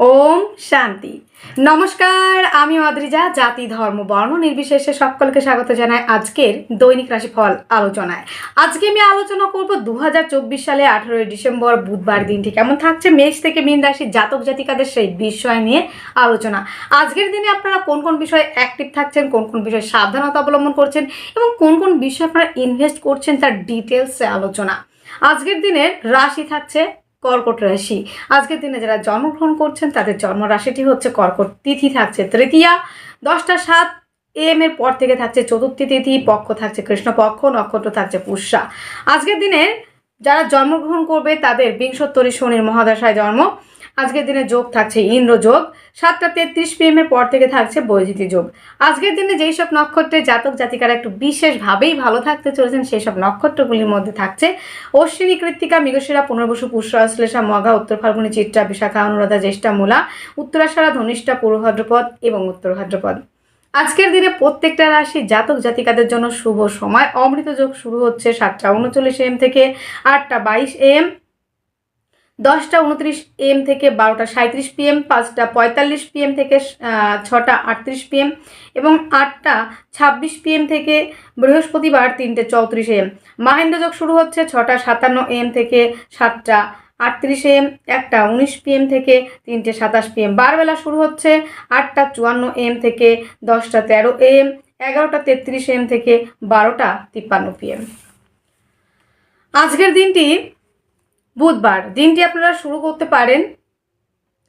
ওম শান্তি। নমস্কার, আমি অদ্রিজা জাতি, ধর্ম, বর্ণ নির্বিশেষে সকলকে স্বাগত জানাই আজকের দৈনিক রাশিফল আলোচনায়। আজকে আমি আলোচনা করব দু হাজার চব্বিশ সালে আঠেরোই ডিসেম্বর, বুধবার দিনটি কেমন থাকছে, মেষ থেকে মীন রাশির জাতক জাতিকাদের সেই বিষয় নিয়ে আলোচনা। আজকের দিনে আপনারা কোন কোন বিষয়ে অ্যাক্টিভ থাকছেন, কোন কোন বিষয়ে সাবধানতা অবলম্বন করছেন এবং কোন কোন বিষয়ে আপনারা ইনভেস্ট করছেন তার ডিটেলসে আলোচনা। আজকের দিনের রাশি থাকছে কর্কট রাশি। আজকের দিনে যারা জন্মগ্রহণ করছেন, তাদের জন্ম রাশিটি হচ্ছে কর্কট তিথি থাকছে তৃতীয়া। দশটা সাত এম এর পর থেকে থাকছে চতুর্থী তিথি, পক্ষ থাকছে কৃষ্ণপক্ষ, নক্ষত্র থাকছে পুষ্যা। আজকের দিনে যারা জন্মগ্রহণ করবে, তাদের বিংশোত্তরী শনির মহাদশায় জন্ম। আজকের দিনে যোগ থাকছে ইন্দ্র যোগ, সাতটা তেত্রিশ পিএম এর পর থেকে থাকছে বৈদ্যুতিক যোগ। আজকের দিনে যেই সব নক্ষত্রের জাতক জাতিকারা একটু বিশেষভাবেই ভালো থাকতে চলেছেন সেই সব নক্ষত্রগুলির মধ্যে থাকছে অশ্বিনী, কৃত্তিকা, মৃগশিরা, পুনর্বসু, পুষ্য শ্লেষা মগা, উত্তর ফাল্গুনি, চিত্রা, বিশাখা, অনুরাধা, জ্যেষ্ঠা, মূলা উত্তরাষাঢ়া ধনিষ্ঠা, পূর্ব ভাদ্রপদ এবং উত্তর ভাদ্রপদ। আজকের দিনে প্রত্যেকটা রাশি জাতক জাতিকাদের জন্য শুভ সময়। অমৃত যোগ শুরু হচ্ছে সাতটা উনচল্লিশ এম থেকে আটটা বাইশ এম দশটা উনত্রিশ এম থেকে বারোটা সাঁত্রিশ পিএম, পাঁচটা পঁয়তাল্লিশ পিএম থেকে ছটা আটত্রিশ পিএম এবং আটটা ছাব্বিশ পিএম থেকে বৃহস্পতিবার তিনটে চৌত্রিশ এম। মাহেন্দ্র যোগ শুরু হচ্ছে ছটা সাতান্ন এম থেকে সাতটা আটত্রিশ এম, একটা উনিশ পিএম থেকে তিনটে সাতাশ পিএম। বারবেলা শুরু হচ্ছে আটটা চুয়ান্ন এম থেকে দশটা তেরো এম, এগারোটা তেত্রিশ এম থেকে বারোটা তিপ্পান্ন পিএম। আজকের দিনটি বুধবার দিনটি আপনারা শুরু করতে পারেন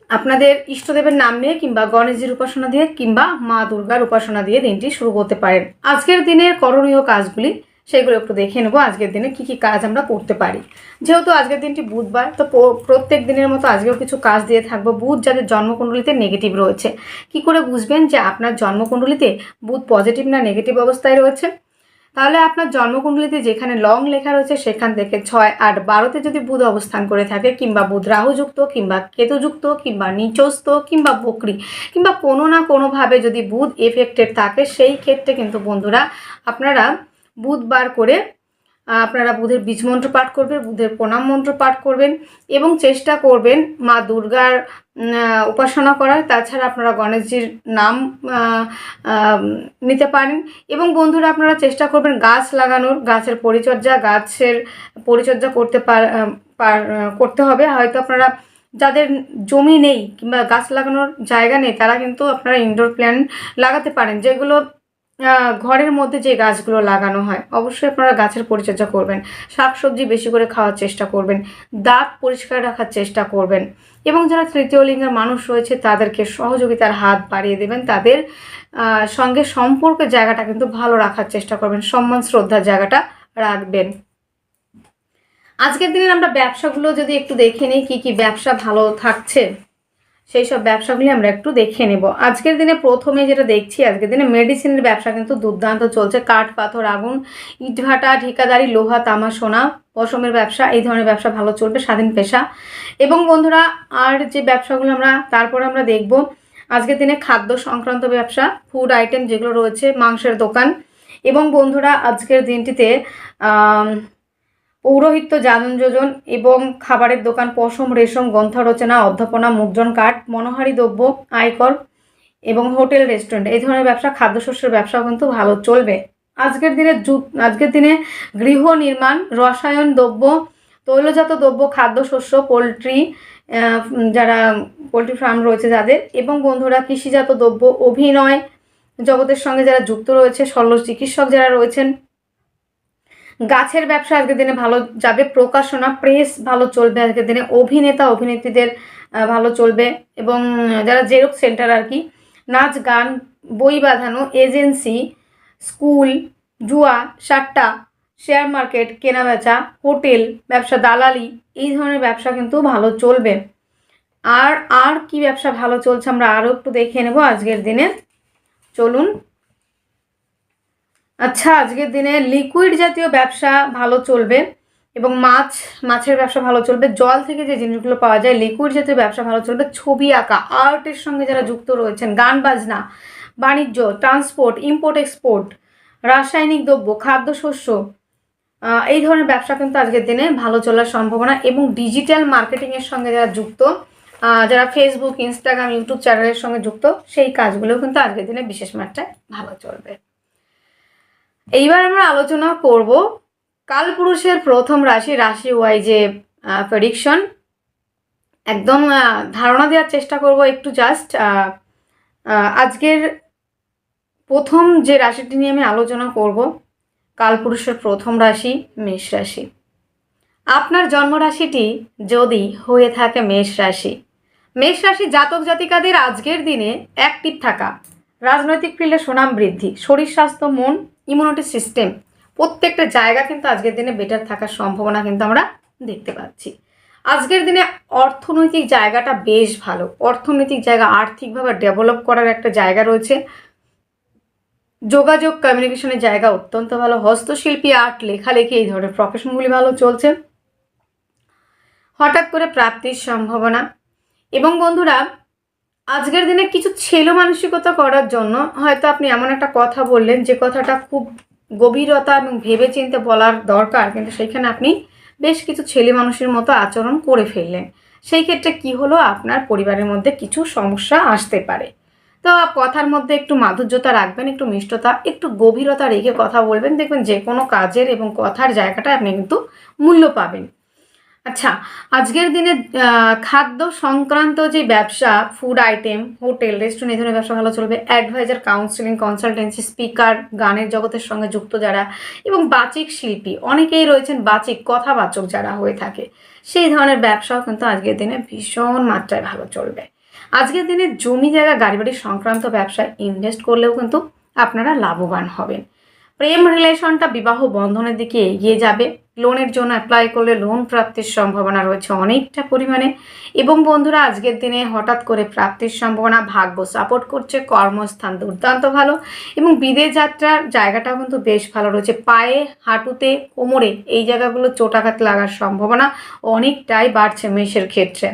আপনাদের ইষ্টদেবের নাম নিয়ে কিংবা গণেশজির উপাসনা দিয়ে কিংবা মা দুর্গার উপাসনা দিয়ে দিনটি শুরু করতে পারেন। আজকের দিনের করণীয় কাজগুলি সেগুলো একটু দেখে নেব। আজকের দিনে কি কি কাজ আমরা করতে পারি। যেহেতু আজকের দিনটি বুধবার, তো প্রত্যেক দিনের মতো আজকেও কিছু কাজ দিয়ে থাকব। বুধ যাদের জন্মকুণ্ডলিতে নেগেটিভ রয়েছে। কি করে বুঝবেন যে আপনার জন্মকুণ্ডলিতে বুধ পজিটিভ না নেগেটিভ অবস্থায় রয়েছে? তাহলে আপনার জন্মকুণ্ডলিতে যেখানে লং লেখা রয়েছে, সেখান থেকে ছয় আট বারোতে যদি বুধ অবস্থান করে থাকে, কিংবা বুধ রাহুযুক্ত, কিংবা কেতুযুক্ত, কিংবা নিচস্ত কিংবা বকরি, কিংবা কোনো না কোনোভাবে যদি বুধ এফেক্টেড থাকে, সেই ক্ষেত্রে কিন্তু বন্ধুরা আপনারা বুধবার করে আপনারা বুধের বীজ মন্ত্র পাঠ করবেন, বুধের প্রণাম মন্ত্র পাঠ করবেন এবং চেষ্টা করবেন মা দুর্গার উপাসনা করার। তাছাড়া আপনারা গণেশজির নাম নিতে পারেন। এবং বন্ধুরা, আপনারা চেষ্টা করবেন গাছ লাগানোর, গাছের পরিচর্যা গাছের পরিচর্যা করতে পার করতে হবে। হয়তো আপনারা যাদের জমি নেই কিংবা গাছ লাগানোর জায়গা নেই, তারা কিন্তু আপনারা ইনডোর প্ল্যান্ট লাগাতে পারেন। যেগুলো ঘরের মধ্যে যে গাছগুলো লাগানো হয়, অবশ্যই আপনারা গাছের পরিচর্যা করবেন। শাকসবজি বেশি করে খাওয়ার চেষ্টা করবেন। দাঁত পরিষ্কার রাখার চেষ্টা করবেন। এবং যারা তৃতীয় লিঙ্গের মানুষ রয়েছে, তাদেরকে সহযোগিতার হাত বাড়িয়ে দেবেন। তাদের সঙ্গে সম্পর্কের জায়গাটা কিন্তু ভালো রাখার চেষ্টা করবেন। সম্মান, শ্রদ্ধার জায়গাটা রাখবেন। আজকের দিনে আমরা ব্যবসাগুলো যদি একটু দেখে নিই, কী কী ব্যবসা ভালো থাকছে? সেই সব ব্যবসাগুলি আমরা একটু দেখে নেব। আজকের দিনে প্রথমে যেটা দেখছি, আজকের দিনে মেডিসিনের ব্যবসা কিন্তু দুর্দান্ত চলছে। কাঠ, পাথর, আগুন, ইটভাটা, ঠিকাদারি, লোহা, তামা, সোনা, পশমের ব্যবসা, এই ধরনের ব্যবসা ভালো চলবে, স্বাধীন পেশা। এবং বন্ধুরা, আর যে ব্যবসাগুলো আমরা, তারপর আমরা দেখব, আজকের দিনে খাদ্য সংক্রান্ত ব্যবসা ফুড আইটেম যেগুলো রয়েছে, মাংসের দোকান। এবং বন্ধুরা, আজকের দিনটিতে পৌরোহিত্য, যানযোজন এবং খাবারের দোকান, পশম, রেশম গ্রন্থ রচনা অধ্যাপনা, মুদ্রণ কাঠ, মনোহারি দ্রব্য, আয়কর এবং হোটেল, রেস্টুরেন্ট। এই ধরনের ব্যবসা, খাদ্যশস্যের ব্যবসাও কিন্তু ভালো চলবে। আজকের দিনে আজকের দিনে গৃহ নির্মাণ, রসায়ন দ্রব্য, তৈলজাত দ্রব্য, খাদ্যশস্য, পোলট্রি যারা পোলট্রি ফার্ম রয়েছে যাদের, এবং বন্ধুরা কৃষিজাত দ্রব্য, অভিনয় জগতের সঙ্গে যারা যুক্ত রয়েছে শল্য চিকিৎসক যারা রয়েছেন গাছের ব্যবসা আজকের দিনে ভালো যাবে প্রকাশনা প্রেস ভালো চলবে আজকের দিনে, অভিনেতা, অভিনেত্রীদের ভালো চলবে এবং যারা জেরক্স সেন্টার আর কি, নাচ, গান, বই বাঁধানো এজেন্সি স্কুল জুয়া, সাট্টা শেয়ার মার্কেট কেনাবেচা হোটেল, ব্যবসা, দালালি, এই ধরনের ব্যবসা কিন্তু ভালো চলবে। আর আর কি ব্যবসা ভালো চলছে আমরা আরও একটু দেখে নেব আজকের দিনে। চলুন আচ্ছা আজকের দিনে লিকুইড জাতীয় ব্যবসা ভালো চলবে এবং মাছ, মাছের ব্যবসা ভালো চলবে। জল থেকে যে জিনিসগুলো পাওয়া যায় লিকুইড জাতীয় ব্যবসা ভালো চলবে। ছবি আঁকা, আর্টের সঙ্গে যারা যুক্ত রয়েছেন, গান বাজনা, বাণিজ্য ট্রান্সপোর্ট ইম্পোর্ট এক্সপোর্ট রাসায়নিক দ্রব্য, খাদ্যশস্য এই ধরনের ব্যবসা কিন্তু আজকের দিনে ভালো চলার সম্ভাবনা এবং ডিজিটাল মার্কেটিংয়ের সঙ্গে যারা যুক্ত যারা ফেসবুক ইনস্টাগ্রাম ইউটিউব চ্যানেলের সঙ্গে যুক্ত, সেই কাজগুলোও কিন্তু আজকের দিনে বিশেষ মাত্রায় ভালো চলবে। এইবার আমরা আলোচনা করব কালপুরুষের প্রথম রাশি রাশি ওয়াইজে প্রেডিকশন একদম ধারণা দেওয়ার চেষ্টা করব একটু জাস্ট আজকের প্রথম যে রাশিটি নিয়ে আমি আলোচনা করব, কালপুরুষের প্রথম রাশি, মেষ রাশি। আপনার জন্মরাশিটি যদি হয়ে থাকে মেষ রাশি মেষ রাশি জাতক জাতিকাদের আজকের দিনে অ্যাক্টিভ থাকা, রাজনৈতিক ফিল্ডে সুনাম বৃদ্ধি, শরীর স্বাস্থ্য মন ইমিউনিটি সিস্টেম প্রত্যেকটা জায়গা কিন্তু আজকের দিনে বেটার থাকার সম্ভাবনা কিন্তু আমরা দেখতে পাচ্ছি। আজকের দিনে অর্থনৈতিক জায়গাটা বেশ ভালো। অর্থনৈতিক জায়গা আর্থিকভাবে ডেভেলপ করার একটা জায়গা রয়েছে। যোগাযোগ কমিউনিকেশনের জায়গা অত্যন্ত ভালো। হস্তশিল্পী আর্ট লেখালেখি এই ধরনের প্রফেশনগুলি ভালো চলছে। হঠাৎ করে প্রাপ্তির সম্ভাবনা। এবং বন্ধুরা আজকের দিনে কিছু ছেলে মানসিকতা করার জন্য হয়তো আপনি এমন একটা কথা বললেন যে কথাটা খুব গভীরতা এবং ভেবেচিন্তে বলার দরকার, কিন্তু সেখানে আপনি বেশ কিছু ছেলে মানুষের মতো আচরণ করে ফেললেন। সেই ক্ষেত্রে কি হলো? আপনার পরিবারের মধ্যে কিছু সমস্যা আসতে পারে। তো কথার মধ্যে একটু মাধুর্যতা রাখবেন, একটু মিষ্টতা, একটু গভীরতা রেখে কথা বলবেন। দেখবেন যে কোনো কাজের এবং কথার জায়গাটা আপনি কিন্তু মূল্য পাবেন। আচ্ছা আজকের দিনে খাদ্য সংক্রান্ত যে ব্যবসা ফুড আইটেম হোটেল রেস্টুরেন্ট এই ধরনের ব্যবসা ভালো চলবে। অ্যাডভাইজার কাউন্সিলিং কনসালটেন্সি স্পিকার গানের জগতের সঙ্গে যুক্ত যারা এবং বাচিক শিল্পী, অনেকেই রয়েছেন বাচিক কথাবাচক যারা হয়ে থাকে। সেই ধরনের ব্যবসাও কিন্তু আজকের দিনে ভীষণ মাত্রায় ভালো চলবে। আজকের দিনে জমি জায়গা গাড়ি বাড়ি সংক্রান্ত ব্যবসায় ইনভেস্ট করলেও কিন্তু আপনারা লাভবান হবেন। প্রেম রিলেশনটা বিবাহ বন্ধনের দিকে এগিয়ে যাবে। লোনের জন্য অ্যাপ্লাই করলে লোন প্রাপ্তির সম্ভাবনা রয়েছে অনেকটা পরিমাণে। এবং বন্ধুরা, আজকের দিনে হঠাৎ করে প্রাপ্তির সম্ভাবনা, ভাগ্য সাপোর্ট করছে, কর্মস্থান দুর্দান্ত ভালো এবং বিদেশ যাত্রার জায়গাটাও কিন্তু বেশ ভালো রয়েছে। পায়ে, হাঁটুতে, কোমরে এই জায়গাগুলো চোটাঘাত লাগার সম্ভাবনা অনেকটাই বাড়ছে মেষের ক্ষেত্রে।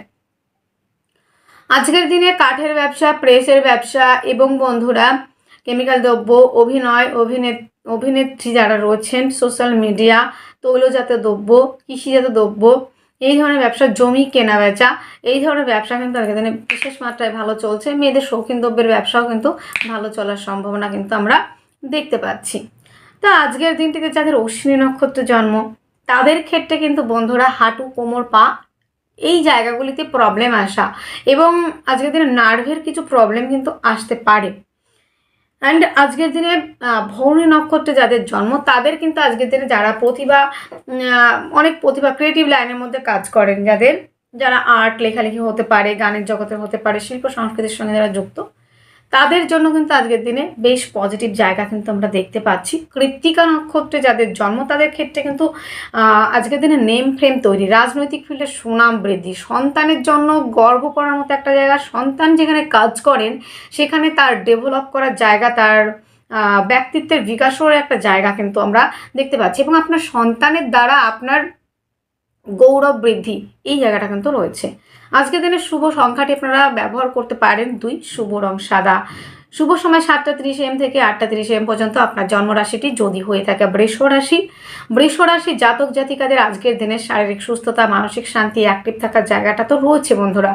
আজকের দিনে কাঠের ব্যবসা, প্রেসের ব্যবসা এবং বন্ধুরা কেমিক্যাল দ্রব্য, অভিনয় অভিনেত অভিনেত্রী যারা রয়েছেন সোশ্যাল মিডিয়া তৈলজাত দ্রব্য, কৃষিজাত দ্রব্য, এই ধরনের ব্যবসা, জমি কেনা বেচা, এই ধরনের ব্যবসা কিন্তু দিনে বিশেষ মাত্রায় ভালো চলছে। মেয়েদের শৌখিন দ্রব্যের ব্যবসাও কিন্তু ভালো চলার সম্ভাবনা কিন্তু আমরা দেখতে পাচ্ছি। তা আজকের দিন থেকে যাদের অশ্বিনী নক্ষত্র জন্ম, তাদের ক্ষেত্রে কিন্তু বন্ধুরা হাঁটু, কোমর, পা, এই জায়গাগুলিতে প্রবলেম আসা এবং আজকের দিনে নার্ভের কিছু প্রবলেম কিন্তু আসতে পারে। অ্যান্ড আজকের দিনে ভৌরী নক্ষত্রে যাদের জন্ম, তাদের কিন্তু আজকের দিনে যারা প্রতিভা অনেক প্রতিভা ক্রিয়েটিভ লাইনের মধ্যে কাজ করেন, যাদের, যারা আর্ট লেখালেখি হতে পারে, গানের জগতের হতে পারে, শিল্প সংস্কৃতির সঙ্গে যারা যুক্ত তাদের জন্য কিন্তু আজকের দিনে বেশ পজিটিভ জায়গা কিন্তু আমরা দেখতে পাচ্ছি। কৃত্তিকা নক্ষত্রে যাদের জন্ম, তাদের ক্ষেত্রে কিন্তু আজকের দিনে নেম ফ্রেম তৈরি। রাজনৈতিক ফিল্ডে সুনাম বৃদ্ধি। সন্তানের জন্য গর্ব করার মতো একটা জায়গা। সন্তান যেখানে কাজ করেন, সেখানে তার ডেভেলপ করার জায়গা, তার ব্যক্তিত্বের বিকাশের একটা জায়গা কিন্তু আমরা দেখতে পাচ্ছি। এবং আপনার সন্তানের দ্বারা আপনার গৌরব বৃদ্ধি, এই জায়গাটা কিন্তু রয়েছে। আজকের দিনে শুভ সংখ্যাটি আপনারা ব্যবহার করতে পারেন দুই, শুভ রং সাদা। শুভ সময় সাতটা তিরিশ এম থেকে আটটা তিরিশ এম পর্যন্ত আপনার জন্মরাশিটি যদি হয়ে থাকে বৃষ রাশি। বৃষ রাশি জাতক জাতিকাদের আজকের দিনে শারীরিক সুস্থতা, মানসিক শান্তি অ্যাক্টিভ থাকার জায়গাটা তো রয়েছে বন্ধুরা।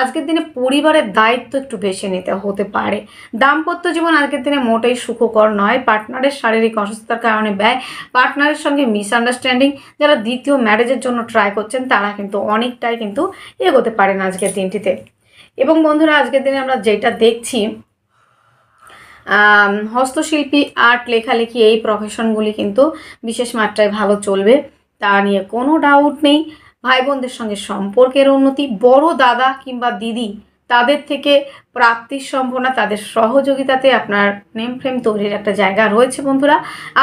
আজকের দিনে পরিবারের দায়িত্ব একটু বেশি নিতে হতে পারে। দাম্পত্য জীবন আজকের দিনে মোটেই সুখকর নয়। পার্টনারের শারীরিক অসুস্থতার কারণে ব্যয়, পার্টনারের সঙ্গে মিসআন্ডারস্ট্যান্ডিং যারা দ্বিতীয় ম্যারেজের জন্য ট্রাই করছেন, তারা কিন্তু অনেকটাই কিন্তু এগোতে পারেন আজকের দিনটিতে। এবং বন্ধুরা, আজকের দিনে আমরা যেটা দেখছি হস্তশিল্পী আর্ট লেখালেখি এই প্রফেশনগুলি কিন্তু বিশেষ মাত্রায় ভালো চলবে। তা নিয়ে কোনো ডাউট নেই। ভাই বোনদের সঙ্গে সম্পর্কের উন্নতি, বড় দাদা কিংবা দিদি, তাদের থেকে প্রাপ্তির সম্ভাবনা, তাদের সহযোগিতাতে আপনার নেম ফ্রেম তৈরির একটা জায়গা রয়েছে বন্ধুরা।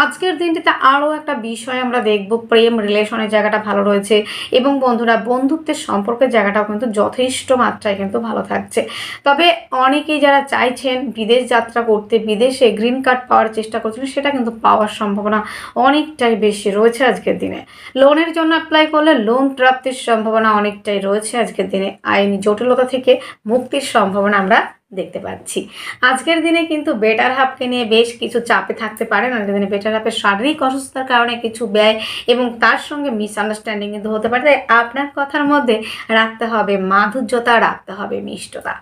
আজকের দিনটিতে আরও একটা বিষয় আমরা দেখব, প্রেম রিলেশনের জায়গাটা ভালো রয়েছে এবং বন্ধুরা, বন্ধুত্বের সম্পর্কের জায়গাটাও কিন্তু যথেষ্ট মাত্রায় কিন্তু ভালো থাকছে। তবে অনেকেই যারা চাইছেন বিদেশ যাত্রা করতে, বিদেশে গ্রিন কার্ড পাওয়ার চেষ্টা করছিলেন সেটা কিন্তু পাওয়ার সম্ভাবনা অনেকটাই বেশি রয়েছে আজকের দিনে। লোনের জন্য অ্যাপ্লাই করলে লোন প্রাপ্তির সম্ভাবনা অনেকটাই রয়েছে আজকের দিনে। আইনি জটিলতা থেকে মুক্তির সম্ভাবনা আমরা দেখতে পাচ্ছি। আজকের দিনে কিন্তু বেটার হাফকে নিয়ে বেশ কিছু চাপে থাকতে পারেন আজকের দিনে বেটার হাফের শারীরিক অসুস্থতার কারণে কিছু ব্যয় এবং তার সঙ্গে মিসআন্ডারস্ট্যান্ডিং কিন্তু হতে পারে। তাই আপনার কথার মধ্যে রাখতে হবে মাধুর্যতা, রাখতে হবে মিষ্টতা।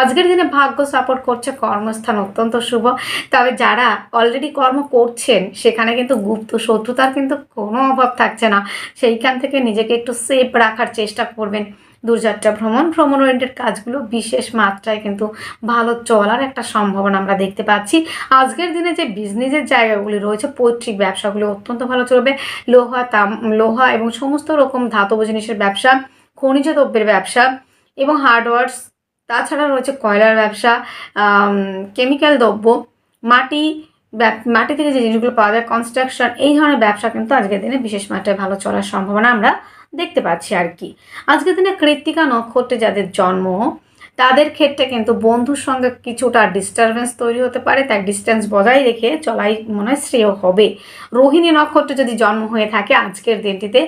আজকের দিনে ভাগ্য সাপোর্ট করছে কর্মস্থান অত্যন্ত শুভ। তবে যারা অলরেডি কর্ম করছেন, সেখানে কিন্তু গুপ্ত শত্রুতার কিন্তু কোনো অভাব থাকছে না। সেইখান থেকে নিজেকে একটু সেফ রাখার চেষ্টা করবেন। দূরযাত্রা ভ্রমণ ভ্রমণ ওরিয়েন্টেড কাজগুলো বিশেষ মাত্রায় কিন্তু ভালো চলার একটা সম্ভাবনা আমরা দেখতে পাচ্ছি। আজকের দিনে যে বিজনেসের জায়গাগুলি রয়েছে, পৈতৃক ব্যবসাগুলো অত্যন্ত ভালো চলবে। লোহা, তাম, লোহা এবং সমস্ত রকম ধাতব জিনিসের ব্যবসা, খনিজ দ্রব্যের ব্যবসা এবং হার্ডওয়ার্স তাছাড়া রয়েছে কয়লার ব্যবসা কেমিক্যাল দ্রব্য, মাটি মাটি থেকে যে জিনিসগুলো পাওয়া যায় কনস্ট্রাকশন এই ধরনের ব্যবসা কিন্তু আজকের দিনে বিশেষ মাত্রায় ভালো চলার সম্ভাবনা আমরা দেখতে পাচ্ছি আর কি। আজকের দিনে কৃত্তিকা নক্ষত্রে যাদের জন্ম, তাদের ক্ষেত্রে কিন্তু বন্ধুর সঙ্গে কিছুটা ডিস্টারবেন্স তৈরি হতে পারে, তাই ডিস্টেন্স বজায় রেখে চলাই মনে হয় শ্রেয় হবে। রোহিণী নক্ষত্রে যদি জন্ম হয়ে থাকে, আজকের দিনটিতে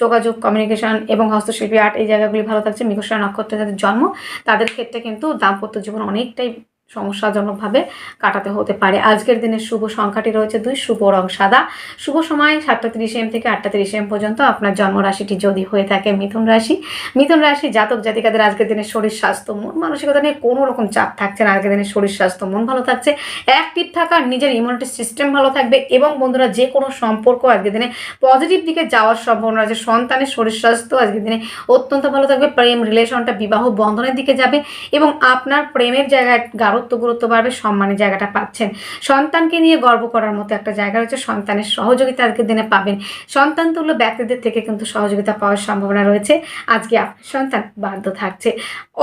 যোগাযোগ কমিউনিকেশন এবং হস্তশিল্পী আর্ট এই জায়গাগুলি ভালো থাকছে। মৃগশিরা নক্ষত্রে যাদের জন্ম, তাদের ক্ষেত্রে কিন্তু দাম্পত্য জীবন অনেকটাই সমস্যাজনকভাবে কাটাতে হতে পারে। আজকের দিনের শুভ সংখ্যাটি রয়েছে দুই, শুভ রং সাদা। শুভ সময় সাতটা তিরিশ এম থেকে আটটা তিরিশ এম পর্যন্ত আপনার জন্ম রাশিটি যদি হয়ে থাকে মিথুন রাশি। মিথুন রাশি জাতক জাতিকাদের আজকের দিনের শরীর, স্বাস্থ্য, মন মানসিকতা নিয়ে কোনো রকম চাপ থাকছে না। আজকের দিনের শরীর, স্বাস্থ্য, মন ভালো থাকছে। অ্যাক্টিভ থাকা নিজের ইমিউনিটি সিস্টেম ভালো থাকবে এবং বন্ধুরা যে কোনো সম্পর্ক আজকের দিনে পজিটিভ দিকে যাওয়ার সম্ভাবনা আছে। সন্তানের শরীর, স্বাস্থ্য আজকের দিনে অত্যন্ত ভালো থাকবে। প্রেম রিলেশনটা বিবাহ বন্ধনের দিকে যাবে এবং আপনার প্রেমের জায়গায় গাঢ়ত্ব গুরুত্ব বাড়বে সম্মানের জায়গাটা পাচ্ছেন। সন্তানকে নিয়ে গর্ব করার মতো একটা জায়গা রয়েছে, সন্তানের সহযোগিতা আজকের দিনে পাবেন। সন্তান তুল্য ব্যক্তিদের থেকে কিন্তু সহযোগিতা পাওয়ার সম্ভাবনা রয়েছে। আজকে আপনার সন্তান বাধ্য থাকছে।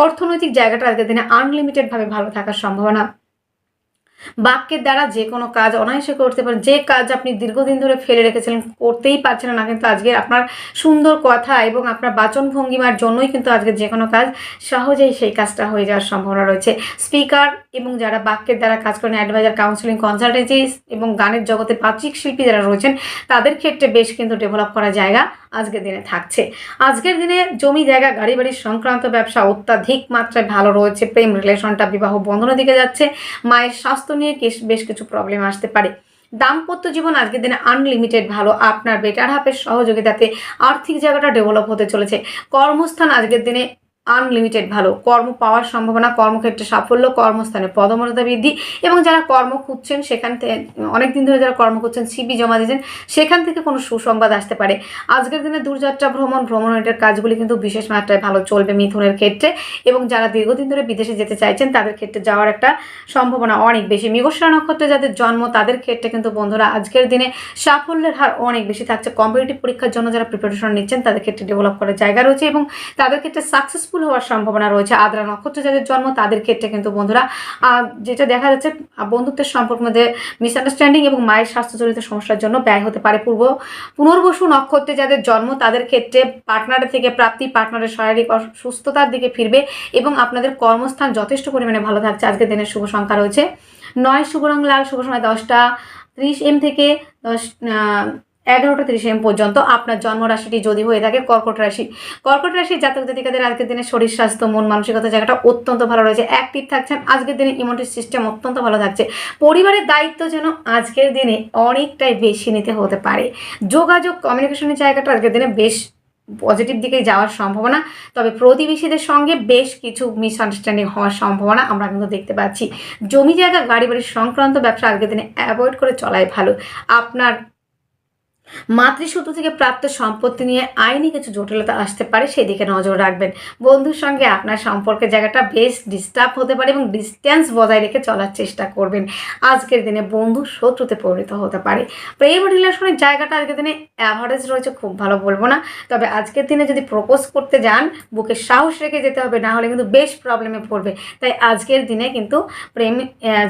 অর্থনৈতিক জায়গাটা আজকের দিনে আনলিমিটেডভাবে ভালো থাকার সম্ভাবনা। বাক্যের দ্বারা যে কোনো কাজ অনায়াসে করতে পারেন। যে কাজ আপনি দীর্ঘদিন ধরে ফেলে রেখেছিলেন, করতেই পারছিলেন না, কিন্তু আজকে আপনার সুন্দর কথা এবং আপনার বাচন ভঙ্গিমার জন্যই কিন্তু আজকে যে কোনো কাজ সহজেই সেই কাজটা হয়ে যাওয়ার সম্ভাবনা রয়েছে। স্পিকার এবং যারা বাক্যের দ্বারা কাজ করেন অ্যাডভাইজার কাউন্সিলিং কনসালটেন্সিস এবং গানের জগতে বাচিক শিল্পী যারা রয়েছেন, তাদের ক্ষেত্রে বেশ কিন্তু ডেভেলপ করা জায়গা আজকের দিনে থাকছে। আজকের দিনে জমি জায়গা, গাড়ি বাড়ির সংক্রান্ত ব্যবসা অত্যাধিক মাত্রায় ভালো রয়েছে, প্রেম রিলেশনটা, বিবাহ বন্ধনের দিকে যাচ্ছে, মায়ের স্বাস্থ্য নিয়ে বেশ কিছু প্রবলেম আসতে পারে। দাম্পত্য জীবন আজকের দিনে আনলিমিটেড ভালো, আপনার বেটার হাফের সহযোগিতাতে আর্থিক জায়গাটা ডেভেলপ হতে চলেছে। কর্মস্থান আজকের দিনে আনলিমিটেড ভালো। কর্ম পাওয়ার সম্ভাবনা, কর্মক্ষেত্রে সাফল্য, কর্মস্থানে পদমর্যাদা বৃদ্ধি এবং যারা কর্ম খুঁজছেন সেখান থেকে অনেক দিন ধরে যারা কর্ম করছেন সিবি জমা দিয়েছেন, সেখান থেকে কোনো সুসংবাদ আসতে পারে। আজকের দিনে দূরযাত্রা ভ্রমণ, ভ্রমণের কাজগুলি কিন্তু বিশেষ মাত্রায় ভালো চলবে মিথুনের ক্ষেত্রে এবং যারা দীর্ঘদিন ধরে বিদেশে যেতে চাইছেন, তাদের ক্ষেত্রে যাওয়ার একটা সম্ভাবনা অনেক বেশি। মৃগশিরা নক্ষত্রে যাদের জন্ম, তাদের ক্ষেত্রে কিন্তু বন্ধুরা আজকের দিনে সাফল্যের হার অনেক বেশি থাকছে। কম্পিটিটিভ পরীক্ষার জন্য যারা প্রিপারেশন নিচ্ছেন, তাদের ক্ষেত্রে ডেভেলপ করার জায়গা রয়েছে এবং তাদের ক্ষেত্রে সাকসেসফুল হওয়ার সম্ভাবনা রয়েছে। আদ্রা নক্ষত্র যাদের জন্ম, তাদের ক্ষেত্রে কিন্তু বন্ধুরা যেটা দেখা যাচ্ছে বন্ধুত্বের সম্পর্ক মধ্যে মিসআন্ডারস্ট্যান্ডিং এবং মায়ের স্বাস্থ্যজনিত সমস্যার জন্য ব্যয় হতে পারে। পূর্ব পুনর্বসু নক্ষত্রে যাদের জন্ম, তাদের ক্ষেত্রে পার্টনারের থেকে প্রাপ্তি পার্টনারের শারীরিক অস- সুস্থতার দিকে ফিরবে এবং আপনাদের কর্মস্থান যথেষ্ট পরিমাণে ভালো থাকছে। আজকের দিনের শুভ সংখ্যা রয়েছে নয়, শুভ রং লাল, শুভ সময় দশটা ত্রিশ এম থেকে দশ এগারোটা তিরিশ এম পর্যন্ত আপনার জন্ম রাশিটি যদি হয়ে থাকে কর্কট রাশি। কর্কট রাশি জাতক জাতিকাদের আজকের দিনে শরীর, স্বাস্থ্য, মন, মানসিকতা জায়গাটা অত্যন্ত ভালো রয়েছে অ্যাক্টিভ থাকছেন। আজকের দিনে ইমিউনিটি সিস্টেম অত্যন্ত ভালো থাকছে। পরিবারের দায়িত্ব যেন আজকের দিনে অনেকটাই বেশি নিতে হতে পারে। যোগাযোগ কমিউনিকেশনের জায়গাটা আজকের দিনে বেশ পজিটিভ দিকে যাওয়ার সম্ভাবনা। তবে প্রতিবেশীদের সঙ্গে বেশ কিছু মিসআন্ডারস্ট্যান্ডিং হওয়ার সম্ভাবনা আমরা কিন্তু দেখতে পাচ্ছি। জমি জায়গা গাড়ি বাড়ির সংক্রান্ত ব্যবসা আজকের দিনে অ্যাভয়েড করে চলাই ভালো। আপনার মাতৃসূত্র থেকে প্রাপ্ত সম্পত্তি নিয়ে আইনি কিছু জটিলতা আসতে পারে সেদিকে নজর রাখবেন। বন্ধুর সঙ্গে আপনার সম্পর্কের জায়গাটা বেশ ডিস্টার্ব হতে পারে এবং ডিস্টেন্স বজায় রেখে চলার চেষ্টা করবেন। আজকের দিনে বন্ধু শত্রুতে পরিণত হতে পারে। প্রেম রিলেশনের জায়গাটা আজকের দিনে অ্যাভারেজ রয়েছে, খুব ভালো বলব না। তবে আজকের দিনে যদি প্রপোজ করতে যান, বুকে সাহস রেখে যেতে হবে, না হলে কিন্তু বেশ প্রবলেমে পড়বে। তাই আজকের দিনে কিন্তু প্রেম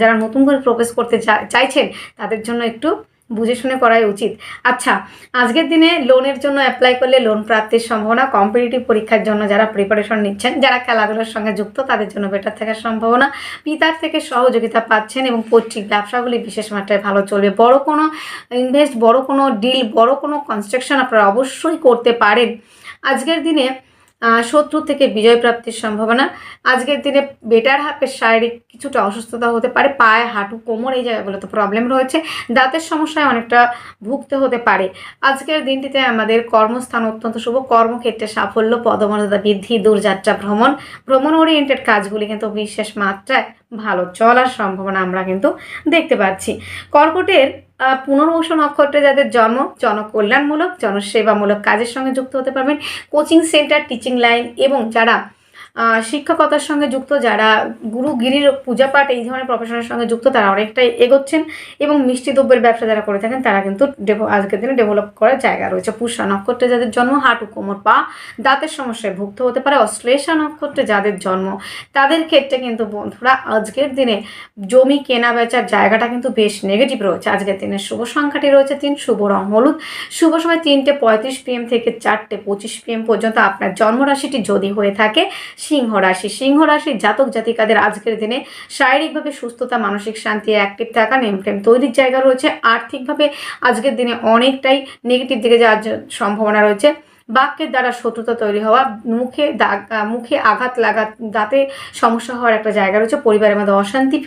যারা নতুন করে প্রপোজ করতে চাইছেন, তাদের জন্য একটু বুঝে শুনে করাই উচিত। আচ্ছা আজকের দিনে লোনের জন্য অ্যাপ্লাই করলে লোন প্রাপ্তির সম্ভাবনা কম্পিটিটিভ পরীক্ষার জন্য যারা প্রিপারেশন নিচ্ছেন, যারা খেলাধুলার সঙ্গে যুক্ত, তাদের জন্য বেটার থাকার সম্ভাবনা। পিতার থেকে সহযোগিতা পাচ্ছেন এবং পৈতৃক ব্যবসাগুলি বিশেষ মাত্রায় ভালো চলবে। বড় কোনো ইনভেস্ট বড় কোনো ডিল বড় কোনো কনস্ট্রাকশন আপনারা অবশ্যই করতে পারেন। আজকের দিনে শত্রু থেকে বিজয় প্রাপ্তির সম্ভাবনা। আজকের দিনে বেটার হাফের শারীরিক কিছুটা অসুস্থতা হতে পারে, পায়ে, হাঁটু, কোমর, এই জায়গাগুলোতে প্রবলেম রয়েছে। দাঁতের সমস্যায় অনেকটা ভুগতে হতে পারে। আজকের দিনটিতে আমাদের কর্মস্থান অত্যন্ত শুভ। কর্মক্ষেত্রে সাফল্য, পদমর্যাদা বৃদ্ধি, দূরযাত্রা ভ্রমণ ভ্রমণ ওরিয়েন্টেড কাজগুলি কিন্তু বিশেষ মাত্রায় ভালো চলার সম্ভাবনা আমরা কিন্তু দেখতে পাচ্ছি। কর্কটের আহ, পুনর্বসু নক্ষত্রে যাদের জন্ম জনকল্যাণমূলক জনসেবামূলক কাজের সঙ্গে যুক্ত হতে পারবেন। কোচিং সেন্টার টিচিং লাইন এবং যারা শিক্ষকতার সঙ্গে যুক্ত যারা গুরু গিরির পূজাপাঠ এই ধরনের প্রফেশনের সঙ্গে যুক্ত, তারা অনেকটাই এগোচ্ছেন এবং মিষ্টি দ্রব্যের ব্যবসা যারা করে থাকেন, তারা কিন্তু আজকের দিনে ডেভেলপ করার জায়গা রয়েছে। পুষা নক্ষত্রে যাদের জন্ম, হাঁটু, কোমর, পা, দাঁতের সমস্যায় ভুক্ত হতে পারে। অশ্লেষা নক্ষত্রে যাদের জন্ম, তাদের ক্ষেত্রে কিন্তু বন্ধুরা, আজকের দিনে জমি কেনা বেচার জায়গাটা কিন্তু বেশ নেগেটিভ রয়েছে। আজকের দিনে শুভ সংখ্যাটি রয়েছে তিন, শুভ রং হলুদ। শুভ সময় তিনটে পঁয়ত্রিশ পিএম থেকে চারটে পঁচিশ পিএম পর্যন্ত আপনার জন্মরাশিটি যদি হয়ে থাকে সিংহ রাশি সিংহ রাশির জাতক জাতিকাদের আজকের দিনে শারীরিকভাবে সুস্থতা, মানসিক শান্তি অ্যাক্টিভ থাকা নেম ফ্রেম তৈরির জায়গা রয়েছে। আর্থিকভাবে আজকের দিনে অনেকটাই নেগেটিভ দিকে যাওয়ার সম্ভাবনা রয়েছে। বাক্যের দ্বারা শত্রুতা তৈরি হওয়া, মুখে দাগ মুখে আঘাত লাগা দাঁতে সমস্যা হওয়ার একটা জায়গা রয়েছে, পরিবারের মধ্যে অশান্তি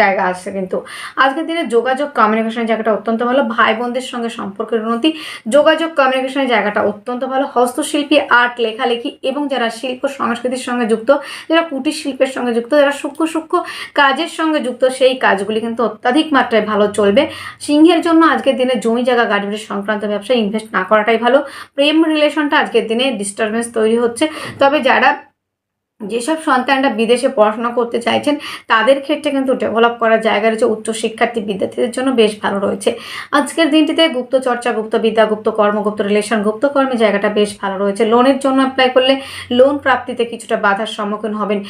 জায়গা আসছে কিন্তু। আজকের দিনে যোগাযোগ কমিউনিকেশনের জায়গাটা অত্যন্ত ভালো ভাই বোনদের সঙ্গে সম্পর্কের উন্নতি, যোগাযোগ কমিউনিকেশনের জায়গাটা অত্যন্ত ভালো, হস্তশিল্পী আর্ট লেখালেখি এবং যারা শিল্প সংস্কৃতির সঙ্গে যুক্ত, যারা কুটির শিল্পের সঙ্গে যুক্ত, যারা সূক্ষ্ম সূক্ষ্ম কাজের সঙ্গে যুক্ত, সেই কাজগুলি কিন্তু অত্যাধিক মাত্রায় ভালো চলবে। সিংহের জন্য আজকের দিনে জমি জায়গা গাড়ি সংক্রান্ত ব্যবসায় ইনভেস্ট না করাটাই ভালো। প্রেম রিলেশনটা আজকের দিনে ডিস্টারবেন্স তৈরি হচ্ছে। তবে যারা যেসব সন্তানরা বিদেশে পড়াশোনা করতে চাইছেন, তাদের ক্ষেত্রে কিন্তু ডেভেলপ করার জায়গা রয়েছে উচ্চ শিক্ষার্থী বিদ্যার্থীদের জন্য বেশ ভালো রয়েছে। আজকের দিনটিতে গুপ্ত চর্চা, গুপ্ত বিদ্যা, গুপ্ত কর্ম, গুপ্ত রিলেশন গুপ্ত কর্মের জায়গাটা বেশ ভালো রয়েছে। লোনের জন্য অ্যাপ্লাই করলে লোন প্রাপ্তিতে কিছুটা বাধার সম্মুখীন হবেন।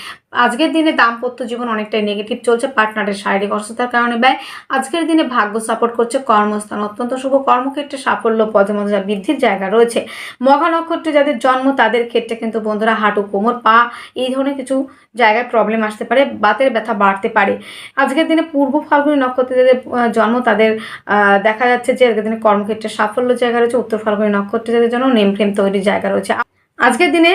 আজকের দিনে দাম্পত্য জীবন অনেকটাই নেগেটিভ চলছে পার্টনারের শারীরিক অসুস্থতার কারণে ব্যয়। আজকের দিনে ভাগ্য সাপোর্ট করছে কর্মস্থান। অত্যন্ত শুভ কর্মক্ষেত্রে সাফল্য, পদমর্যাদা বৃদ্ধির জায়গা রয়েছে। মঘা নক্ষত্রে যাদের জন্ম তাদের ক্ষেত্রে কিন্তু বন্ধুরা হাঁটু, কোমর, পা এই ধরনের কিছু জায়গায় প্রবলেম আসতে পারে, বাতের ব্যথা বাড়তে পারে। আজকের দিনে পূর্ব ফাল্গুনী নক্ষত্রে যাদের জন্ম তাদের দেখা যাচ্ছে যে আজকের দিনে কর্মক্ষেত্রে সাফল্য জায়গা রয়েছে, উত্তর ফাল্গুনী নক্ষত্রে যাদের জন্য নেম ফ্রেম তৈরির জায়গা রয়েছে। আজকের দিনে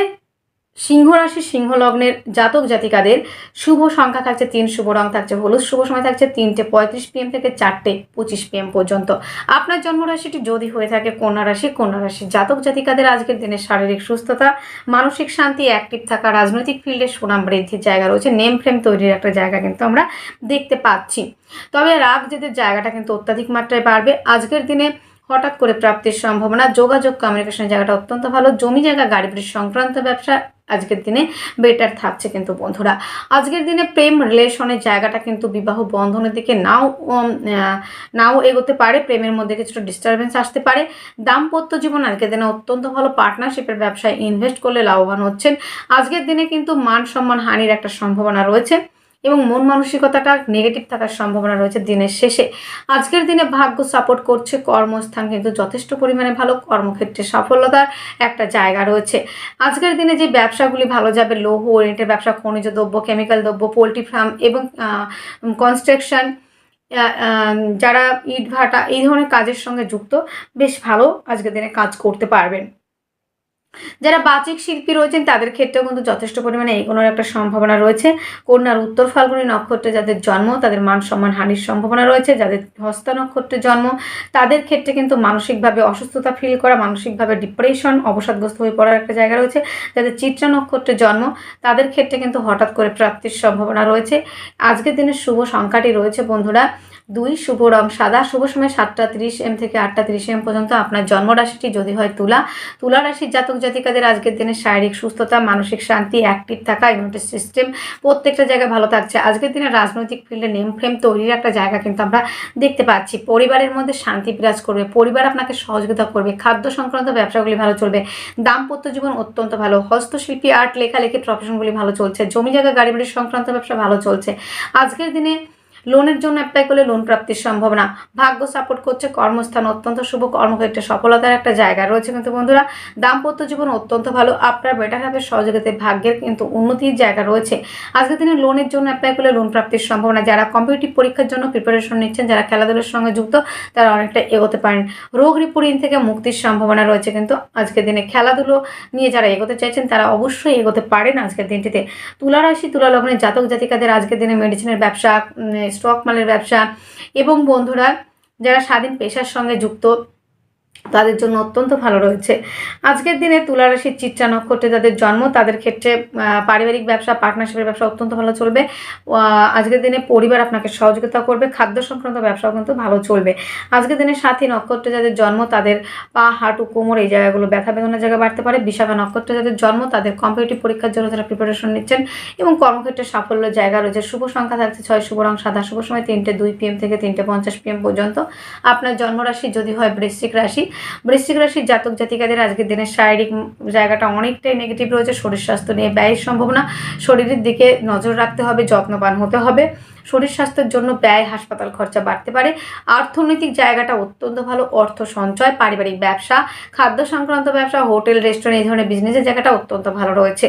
সিংহ রাশি সিংহ লগ্নের জাতক জাতিকাদের শুভ সংখ্যা থাকছে তিন, শুভ রং থাকছে হলুদ, শুভ সময় থাকছে তিনটে পঁয়ত্রিশ পিএম থেকে চারটে পঁচিশ পিএম পর্যন্ত। আপনার জন্মরাশিটি যদি হয়ে থাকে কন্যা রাশি কন্যা রাশি জাতক জাতিকাদের আজকের দিনে শারীরিক সুস্থতা, মানসিক শান্তি অ্যাক্টিভ থাকা, রাজনৈতিক ফিল্ডে সুনাম বৃদ্ধির জায়গা রয়েছে নেম ফ্রেম তৈরির একটা জায়গা কিন্তু আমরা দেখতে পাচ্ছি। তবে রাগ জেদের জায়গাটা কিন্তু অত্যাধিক মাত্রায় বাড়বে। আজকের দিনে হঠাৎ করে প্রাপ্তির সম্ভাবনা, যোগাযোগ কমিউনিকেশনের জায়গাটা অত্যন্ত ভালো, জমি জায়গা, গাড়ি সংক্রান্ত ব্যবসা আজকের দিনে বেটার থাকছে কিন্তু বন্ধুরা। আজকের দিনে প্রেম রিলেশনের জায়গাটা কিন্তু বিবাহ বন্ধনের দিকে নাও নাও এগোতে পারে। প্রেমের মধ্যে কিছুটা ডিস্টারবেন্স আসতে পারে। দাম্পত্য জীবন আজকের দিনে অত্যন্ত ভালো। পার্টনারশিপের ব্যবসায় ইনভেস্ট করলে লাভবান হচ্ছেন। আজকের দিনে কিন্তু মান সম্মান হানির একটা সম্ভাবনা রয়েছে। এবং মন মানসিকতাটা নেগেটিভ থাকার সম্ভাবনা রয়েছে দিনের শেষে। আজকের দিনে ভাগ্য সাপোর্ট করছে, কর্মস্থান কিন্তু যথেষ্ট পরিমাণে ভালো, কর্মক্ষেত্রে সফলতার একটা জায়গা রয়েছে। আজকের দিনে যে ব্যবসাগুলি ভালো যাবে, লৌহ ওরিয়েন্টেড ব্যবসা, খনিজ দ্রব্য কেমিক্যাল দ্রব্য পোলট্রি ফার্ম এবং কনস্ট্রাকশন যারা ইট ভাটা এই ধরনের কাজের সঙ্গে যুক্ত, বেশ ভালো আজকের দিনে কাজ করতে পারবেন। যারা বাচিক শিল্পী রয়েছেন, তাদের ক্ষেত্রেও কিন্তু যথেষ্ট পরিমাণে এগোনোর একটা সম্ভাবনা রয়েছে। কন্যার উত্তর ফাল্গুনী নক্ষত্রে যাদের জন্ম, তাদের মান সম্মান হানির সম্ভাবনা রয়েছে। যাদের হস্তা নক্ষত্রে জন্ম, তাদের ক্ষেত্রে কিন্তু মানসিকভাবে অসুস্থতা ফিল করা, মানসিকভাবে ডিপ্রেশন অবসাদগ্রস্ত হয়ে পড়ার একটা জায়গা রয়েছে। যাদের চিত্রা নক্ষত্রে জন্ম, তাদের ক্ষেত্রে কিন্তু হঠাৎ করে প্রাপ্তির সম্ভাবনা রয়েছে। আজকের দিনের শুভ সংখ্যাটি রয়েছে বন্ধুরা দুই শুভ রং, সাদা শুভ সময় সাতটা তিরিশ এম থেকে আটটা তিরিশ এম পর্যন্ত আপনার জন্মরাশিটি যদি হয় তুলা। তুলা রাশির জাতক জাতিকাদের আজকের দিনে শারীরিক সুস্থতা, মানসিক শান্তি অ্যাক্টিভ থাকা ইমিউনিটি সিস্টেম প্রত্যেকটা জায়গায় ভালো থাকছে। আজকের দিনে রাজনৈতিক ফিল্ডে নেম ফ্রেম তৈরির একটা জায়গা কিন্তু আমরা দেখতে পাচ্ছি। পরিবারের মধ্যে শান্তি বিরাজ করবে, পরিবার আপনাকে সহযোগিতা করবে, খাদ্য সংক্রান্ত ব্যবসাগুলি ভালো চলবে, দাম্পত্য জীবন অত্যন্ত ভালো, হস্তশিল্পী আর্ট লেখালেখি প্রফেশনগুলি ভালো চলছে, জমি জায়গা, গাড়ি বাড়ির সংক্রান্ত ব্যবসা ভালো চলছে। আজকের দিনে লোনের জন্য অ্যাপ্লাই করলে লোন প্রাপ্তির সম্ভাবনা। ভাগ্য সাপোর্ট করছে কর্মস্থান, অত্যন্ত শুভ কর্মক্ষেত্রে সফলতার একটা জায়গা রয়েছে কিন্তু বন্ধুরা, দাম্পত্য জীবন অত্যন্ত ভালো, আপনার বেটার হাবের সহযোগিতায় ভাগ্যের কিন্তু উন্নতির জায়গা রয়েছে। আজকের দিনে লোনের জন্য অ্যাপ্লাই করলে লোন প্রাপ্তির সম্ভাবনা, যারা কম্পিটিটিভ পরীক্ষার জন্য প্রিপারেশন নিচ্ছেন, যারা খেলাধুলার সঙ্গে যুক্ত, তারা অনেকটা এগোতে পারেন। রোগ রিপুরিন থেকে মুক্তির সম্ভাবনা রয়েছে কিন্তু আজকের দিনে খেলাধুলো নিয়ে যারা এগোতে চাইছেন, তারা অবশ্যই এগোতে পারেন আজকের দিনটিতে। তুলা রাশি, তুলা লগ্নের জাতক জাতিকাদের আজকের দিনে মেডিসিনের ব্যবসা স্টক মালের ব্যবসা। এবং বন্ধুরা যারা স্বাধীন পেশার সঙ্গে যুক্ত তাদের জন্য অত্যন্ত ভালো রয়েছে। আজকের দিনে তুলা রাশির চিত্রা নক্ষত্রে যাদের জন্ম, তাদের ক্ষেত্রে পারিবারিক ব্যবসা পার্টনারশিপের ব্যবসা অত্যন্ত ভালো চলবে। আজকের দিনে পরিবার আপনাকে সহযোগিতা করবে, খাদ্য সংক্রান্ত ব্যবসাও কিন্তু ভালো চলবে। আজকের দিনে সাথী নক্ষত্রে যাদের জন্ম, তাদের পা, হাঁটু, কোমর এই জায়গাগুলো ব্যথা বেদনার জায়গা বাড়তে পারে। বিশাখা নক্ষত্রে যাদের জন্ম, তাদের কম্পিটিটিভ পরীক্ষার জন্য যারা প্রিপারেশন নিচ্ছেন এবং কর্মক্ষেত্রে সাফল্যের জায়গা রয়েছে। শুভ সংখ্যা থাকছে ছয়, শুভ রং সাদা। শুভ সময় তিনটে দুই পিএম থেকে তিনটে পঞ্চাশ পিএম পর্যন্ত। আপনার জন্মরাশি যদি হয় বৃশ্চিক রাশি বৃশ্চিক রাশির জাতক জাতিকাদের আজকের দিনের শারীরিক জায়গাটা অনেকটাই নেগেটিভ রয়েছে, শরীর স্বাস্থ্য নিয়ে ব্যয়ের সম্ভাবনা, শরীরের দিকে নজর রাখতে হবে, যত্নবান হতে হবে, শরীর স্বাস্থ্যের জন্য ব্যয়, হাসপাতাল খরচা বাড়তে পারে অর্থনৈতিক জায়গাটা অত্যন্ত ভালো, অর্থ সঞ্চয়, পারিবারিক ব্যবসা, খাদ্য সংক্রান্ত ব্যবসা, হোটেল, রেস্টুরেন্ট এই ধরনের বিজনেসের জায়গাটা অত্যন্ত ভালো রয়েছে,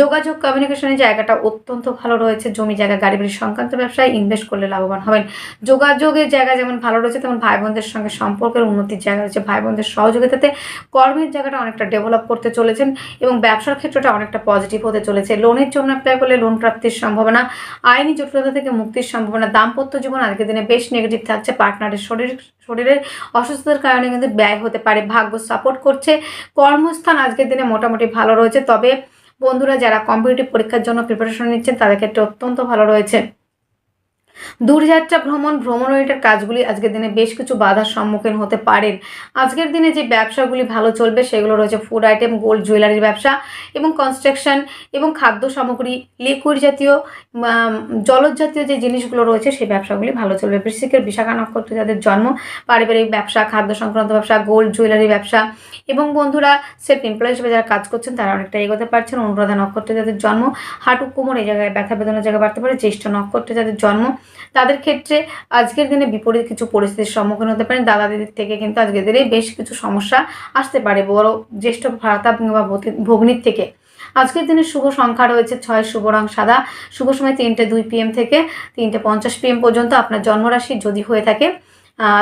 যোগাযোগ কমিউনিকেশনের জায়গাটা অত্যন্ত ভালো রয়েছে, জমি জায়গা গাড়ি বাড়ি সংক্রান্ত ব্যবসায় ইনভেস্ট করলে লাভবান হবেন, যোগাযোগের জায়গা যেমন ভালো রয়েছে, তেমন ভাই বোনদের সঙ্গে সম্পর্কের উন্নতির জায়গা রয়েছে, ভাই বোনদের সহযোগিতাতে কর্মের জায়গাটা অনেকটা ডেভেলপ করতে চলেছেন এবং ব্যবসার ক্ষেত্রটা অনেকটা পজিটিভ হতে চলেছে। লোনের জন্য অ্যাপ্লাই করলে লোন প্রাপ্তির সম্ভাবনা, আইনি জটিলতা থেকে মুক্তির সম্ভাবনা, দাম্পত্য জীবন আজকের দিনে বেশ নেগেটিভ থাকছে। পার্টনারের শরীর, শরীরের অসুস্থতার কারণে কিন্তু ব্যয় হতে পারে, ভাগ্য সাপোর্ট করছে। কর্মস্থান আজকের দিনে মোটামুটি ভালো রয়েছে, তবে বন্ধুরা যারা কম্পিটিটিভ পরীক্ষার জন্য প্রিপারেশন নিচ্ছেন, তাদের ক্ষেত্রে অত্যন্ত ভালো রয়েছে। দূরযাত্রা ভ্রমণ ভ্রমণ রিলেটেড কাজগুলি আজকের দিনে বেশ কিছু বাধার সম্মুখীন হতে পারেন। আজকের দিনে যে ব্যবসাগুলি ভালো চলবে সেগুলো রয়েছে ফুড আইটেম গোল্ড জুয়েলারির ব্যবসা এবং কনস্ট্রাকশন এবং খাদ্য সামগ্রী লিকুইড জাতীয় জলজ জাতীয় যে জিনিসগুলো রয়েছে সেই ব্যবসাগুলি ভালো চলবে। বৃশ্চিকের বিশাখা নক্ষত্র যাদের জন্ম, পারিবারিক ব্যবসা, খাদ্য সংক্রান্ত ব্যবসা গোল্ড জুয়েলারি ব্যবসা এবং বন্ধুরা সেলফ এমপ্লয় হিসেবে যারা কাজ করছেন তারা অনেকটা এগোতে পারছেন। অনুরাধা নক্ষত্রে যাদের জন্ম, হাঁটু কোমর এই জায়গায় ব্যথা বেদনার জায়গায় বাড়তে পারে। জ্যেষ্ঠ নক্ষত্রে যাদের জন্ম তাদের ক্ষেত্রে আজকের দিনে বিপরীত কিছু পরিস্থিতির সম্মুখীন হতে পারেন। দাদা দিদির থেকে কিন্তু আজকের দিনে বেশ কিছু সমস্যা আসতে পারে, বড় জ্যেষ্ঠ ভ্রাতা কিংবা ভগ্নির থেকে। আজকের দিনে শুভ সংখ্যা রয়েছে ছয়, শুভ রং সাদা। শুভ সময় তিনটে দুই পিএম থেকে তিনটে পঞ্চাশ পিএম পর্যন্ত আপনার জন্মরাশি যদি হয়ে থাকে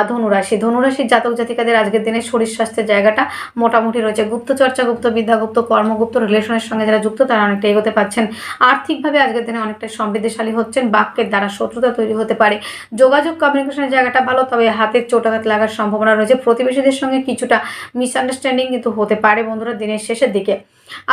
ধনুরাশি। ধনুরাশির জাতক জাতিকাদের আজকের দিনে শরীর স্বাস্থ্যের জায়গাটা মোটামুটি রয়েছে। গুপ্ত চর্চা, গুপ্ত বিদ্যা, গুপ্ত কর্মগুপ্ত রিলেশনের সঙ্গে যারা যুক্ত, তারা অনেকটা এগোতে পাচ্ছেন আর্থিকভাবে আজকের দিনে অনেকটা সমৃদ্ধিশালী হচ্ছেন। বাক্যের দ্বারা শত্রুতা তৈরি হতে পারে। যোগাযোগ কমিউনিকেশনের জায়গাটা ভালো, তবে হাতের চোটাঘাত লাগার সম্ভাবনা রয়েছে। প্রতিবেশীদের সঙ্গে কিছুটা মিসআন্ডারস্ট্যান্ডিং কিন্তু হতে পারে বন্ধুরা দিনের শেষের দিকে।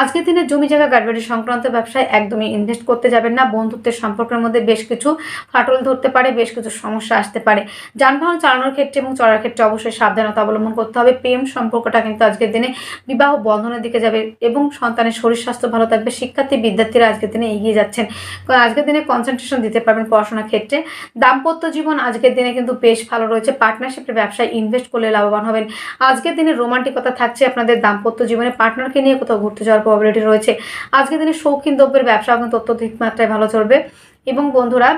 আজকের দিনে জমি জায়গা গাড়বাড়ি সংক্রান্ত ব্যবসায় একদমই ইনভেস্ট করতে যাবেন না। বন্ধুত্বের সম্পর্কের মধ্যে বেশ কিছু ফাটল ধরতে পারে, বেশ কিছু সমস্যা আসতে পারে। যানবাহন চালানোর ক্ষেত্রে এবং চলার ক্ষেত্রে অবশ্যই সাবধানতা অবলম্বন করতে হবে। প্রেম সম্পর্কটা কিন্তু আজকের দিনে বিবাহ বন্ধনের দিকে যাবে এবং সন্তানের শরীর স্বাস্থ্য ভালো থাকবে। শিক্ষার্থী, বিদ্যার্থীরা আজকের দিনে এগিয়ে যাচ্ছেন। আজকের দিনে কনসেন্ট্রেশন দিতে পারবেন পড়াশোনার ক্ষেত্রে। দাম্পত্য জীবন আজকের দিনে কিন্তু বেশ ভালো রয়েছে। পার্টনারশিপের ব্যবসায় ইনভেস্ট করলে লাভবান হবেন। আজকের দিনে রোমান্টিকতা থাকছে আপনাদের দাম্পত্য জীবনে। পার্টনারকে নিয়ে কোথাও ঘুরতে যাওয়ার প্রবাবিলিটি রয়েছে। আজকে দিনে শৌখিন দ্রব্যের ব্যবসা এবং তথ্য মাত্রায় ভালো চলবে। এবং বন্ধুরা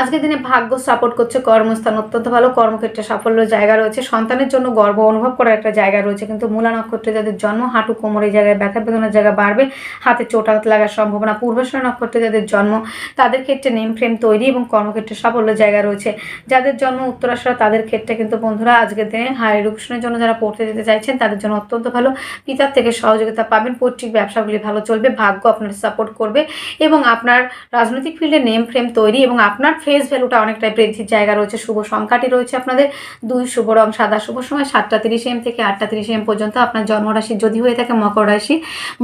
আজকের দিনে ভাগ্য সাপোর্ট করছে কর্মস্থান, অত্যন্ত ভালো কর্মক্ষেত্রে সাফল্য জায়গা রয়েছে। সন্তানের জন্য গর্ব অনুভব করার একটা জায়গা রয়েছে। কিন্তু মূলা নক্ষত্রে যাদের জন্ম, হাঁটু কোমর জায়গায় ব্যথা বেদনার জায়গা বাড়বে, হাতে চোটাঘাত লাগার সম্ভাবনা পূর্বাশয় নক্ষত্রে যাদের জন্ম, তাদের ক্ষেত্রে নেম ফ্রেম তৈরি এবং কর্মক্ষেত্রে সাফল্য জায়গা রয়েছে। যাদের জন্ম উত্তরাশরা, তাদের ক্ষেত্রে কিন্তু বন্ধুরা আজকের দিনে হাই এডুকেশনের জন্য যারা পড়তে যেতে চাইছেন, তাদের জন্য অত্যন্ত ভালো। পিতার থেকে সহযোগিতা পাবেন, পৈতৃক ব্যবসাগুলি ভালো চলবে, ভাগ্য আপনার সাপোর্ট করবে এবং আপনার রাজনৈতিক ফিল্ডে নেম ফ্রেম তৈরি এবং আপনার ফেস ভ্যালুটা অনেকটাই বৃদ্ধির জায়গা রয়েছে, শুভ সংখ্যাটি রয়েছে আপনাদের। দুই শুভ রং, সাদা শুভ সময়, সাতটা তিরিশ এম থেকে আটটা তিরিশ এম পর্যন্ত আপনার জন্মরাশি যদি হয়ে থাকে মকর রাশি।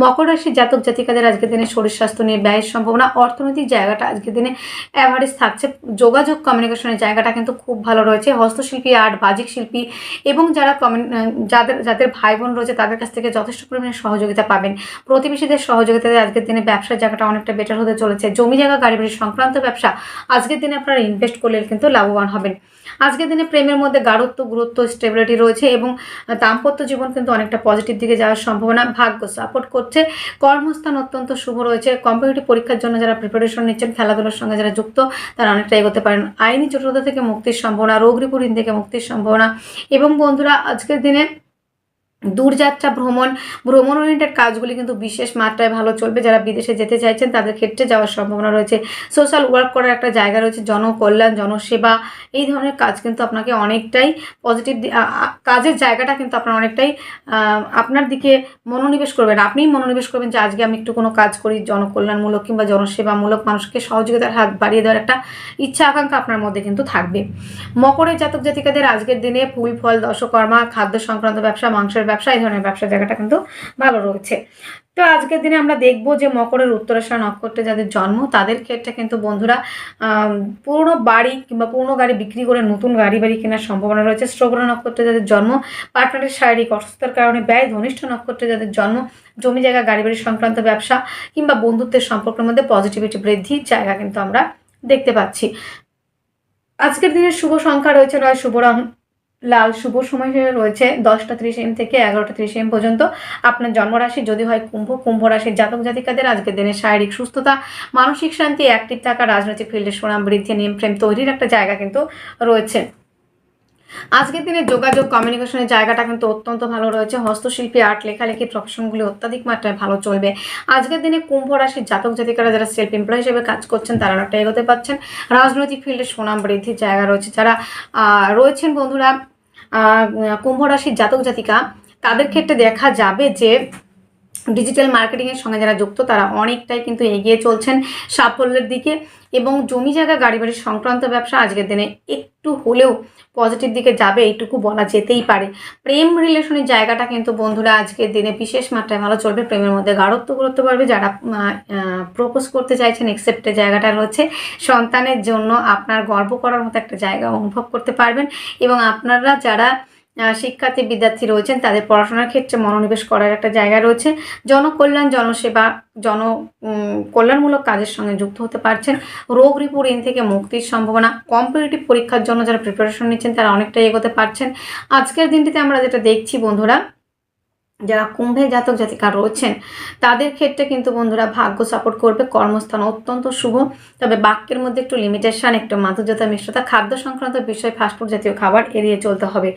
মকর রাশির জাতক জাতিকাদের আজকের দিনে শরীর স্বাস্থ্য নিয়ে ব্যয়ের সম্ভাবনা, অর্থনৈতিক জায়গাটা আজকের দিনে অ্যাভারেজ থাকছে। যোগাযোগ কমিউনিকেশনের জায়গাটা কিন্তু খুব ভালো রয়েছে। হস্তশিল্পী আর্ট বাজিক শিল্পী এবং যারা যাদের যাদের ভাই বোন রয়েছে তাদের কাছ থেকে যথেষ্ট পরিমাণে সহযোগিতা পাবেন। প্রতিবেশীদের সহযোগিতাতে আজকের দিনে ব্যবসার জায়গাটা অনেকটা বেটার হতে চলেছে। জমি জায়গা গাড়ি বাড়ি সংক্রান্ত ব্যবসা আজকের দিনে আপনারা ইনভেস্ট করলে কিন্তু লাভবান হবেন। আজকের দিনে প্রেমের মধ্যে গাঢ়ত্ব, গুরুত্ব স্টেবিলিটি রয়েছে এবং দাম্পত্য জীবন কিন্তু অনেকটা পজিটিভ দিকে যাওয়ার সম্ভাবনা, ভাগ্য সাপোর্ট করছে। কর্মস্থান অত্যন্ত শুভ রয়েছে। কম্পিটিটিভ পরীক্ষার জন্য যারা প্রিপারেশন নিচ্ছেন, খেলাধুলার সঙ্গে যারা যুক্ত, তারা অনেকটা এগোতে পারেন। আইনি জটিলতা থেকে মুক্তির সম্ভাবনা, রোগ ঋণ থেকে মুক্তির সম্ভাবনা এবং বন্ধুরা, আজকের দিনে দূরযাত্রা ভ্রমণ ভ্রমণ ওরিয়েন্টেড কাজগুলি কিন্তু বিশেষ মাত্রায় ভালো চলবে। যারা বিদেশে যেতে চাইছেন, তাদের ক্ষেত্রে যাওয়ার সম্ভাবনা রয়েছে। সোশ্যাল ওয়ার্ক করার একটা জায়গা রয়েছে, জনকল্যাণ, জনসেবা। এই ধরনের কাজ কিন্তু আপনাকে অনেকটাই পজিটিভ কাজের জায়গাটা কিন্তু আপনার অনেকটাই আপনার দিকে মনোনিবেশ করবেন আপনিই মনোনিবেশ করবেন যে, আজকে আমি একটু কোনো কাজ করি, জনকল্যাণমূলক কিংবা জনসেবামূলক মানুষকে সহযোগিতার হাত বাড়িয়ে দেওয়ার একটা ইচ্ছা, আকাঙ্ক্ষা আপনার মধ্যে কিন্তু থাকবে। মকরের জাতক জাতিকাদের আজকের দিনে ফুল, ফল, দশকর্মা, খাদ্য সংক্রান্ত ব্যবসা, মাংসের ব্যবসা, এই ধরনের ব্যবসা জায়গাটা কিন্তু ভালো রয়েছে। তো আজকের দিনে আমরা দেখব যে মকরের উত্তরাশা নক্ষত্রে যাদের জন্ম, তাদের ক্ষেত্রে কিন্তু বন্ধুরা পুরনো বাড়ি কিংবা পুরনো গাড়ি বিক্রি করে নতুন গাড়ি বাড়ি কেনার সম্ভাবনা রয়েছে। শ্রবণ নক্ষত্রে যাদের জন্ম, পার্টনারের শারীরিক অসুস্থতার কারণে ব্যয় ধনিষ্ঠ নক্ষত্রে যাদের জন্ম, জমি জায়গা, গাড়ি বাড়ি সংক্রান্ত ব্যবসা কিংবা বন্ধুত্বের সম্পর্কের মধ্যে পজিটিভিটি বৃদ্ধির জায়গা কিন্তু আমরা দেখতে পাচ্ছি। আজকের দিনের শুভ সংখ্যা রয়েছে নয়, শুভ রং লাল শুভ সময় রয়েছে দশটা ত্রিশ এম থেকে এগারোটা ত্রিশ এম পর্যন্ত। আপনার জন্মরাশি যদি হয় কুম্ভ কুম্ভ রাশির জাতক জাতিকাদের আজকের দিনে শারীরিক সুস্থতা, মানসিক শান্তি অ্যাক্টিভ থাকা, রাজনৈতিক ফিল্ডের সুনাম বৃদ্ধি নিয়ম প্রেম তৈরির একটা জায়গা কিন্তু রয়েছে। আজকের দিনে যোগাযোগ কমিউনিকেশনের জায়গাটা কিন্তু অত্যন্ত ভালো রয়েছে। হস্তশিল্পী আর্ট লেখালেখি প্রফেশনগুলি অত্যাধিক মাত্রায় ভালো চলবে। আজকের দিনে কুম্ভ রাশির জাতক জাতিকারা যারা সেলফ এমপ্লয় হিসেবে কাজ করছেন, তারা অনেকটা এগোতে পাচ্ছেন রাজনৈতিক ফিল্ডে সুনাম বৃদ্ধির জায়গা রয়েছে। যারা রয়েছেন বন্ধুরা কুম্ভ রাশির জাতক জাতিকা, তাদের ক্ষেত্রে দেখা যাবে যে ডিজিটাল মার্কেটিংয়ের সঙ্গে যারা যুক্ত, তারা অনেকটাই কিন্তু এগিয়ে চলছেন সাফল্যের দিকে এবং জমি জায়গা গাড়ি বাড়ির সংক্রান্ত ব্যবসা আজকের দিনে একটু হলেও পজিটিভ দিকে যাবে, এইটুকু বলা যেতেই পারে। প্রেম রিলেশনের জায়গাটা কিন্তু বন্ধুরা আজকের দিনে বিশেষ মাত্রায় ভালো চলবে। প্রেমের মধ্যে গাঢ়ত্ব করতে পারবে। যারা প্রপোজ করতে চাইছেন একসেপ্টের জায়গাটা রয়েছে, সন্তানের জন্য আপনার গর্ব করার মতো একটা জায়গা অনুভব করতে পারবেন এবং আপনারা যারা শিক্ষার্থী, বিদ্যার্থী রয়েছেন, তাদের পড়াশোনার ক্ষেত্রে মনোনিবেশ করার একটা জায়গা রয়েছে। জনকল্যাণ, জনসেবা, জন কল্যাণমূলক কাজের সঙ্গে যুক্ত হতে পারছেন। রোগ রিপু থেকে মুক্তির সম্ভাবনা কম্পিটিটিভ পরীক্ষার জন্য যারা প্রিপারেশন নিচ্ছেন, তারা অনেকটাই এগোতে পারছেন। আজকের দিনটিতে আমরা যেটা দেখছি বন্ধুরা যারা কুম্ভে জাতক জাতিকা রয়েছেন, তাদের ক্ষেত্রে কিন্তু বন্ধুরা ভাগ্য সাপোর্ট করবে, কর্মস্থান অত্যন্ত শুভ। তবে বাক্যের মধ্যে একটু লিমিটেশন একটু মাধুর্যতা মিশ্রতা খাদ্য সংক্রান্ত বিষয় ফাস্টফুড জাতীয় খাবার এড়িয়ে চলতে হবে।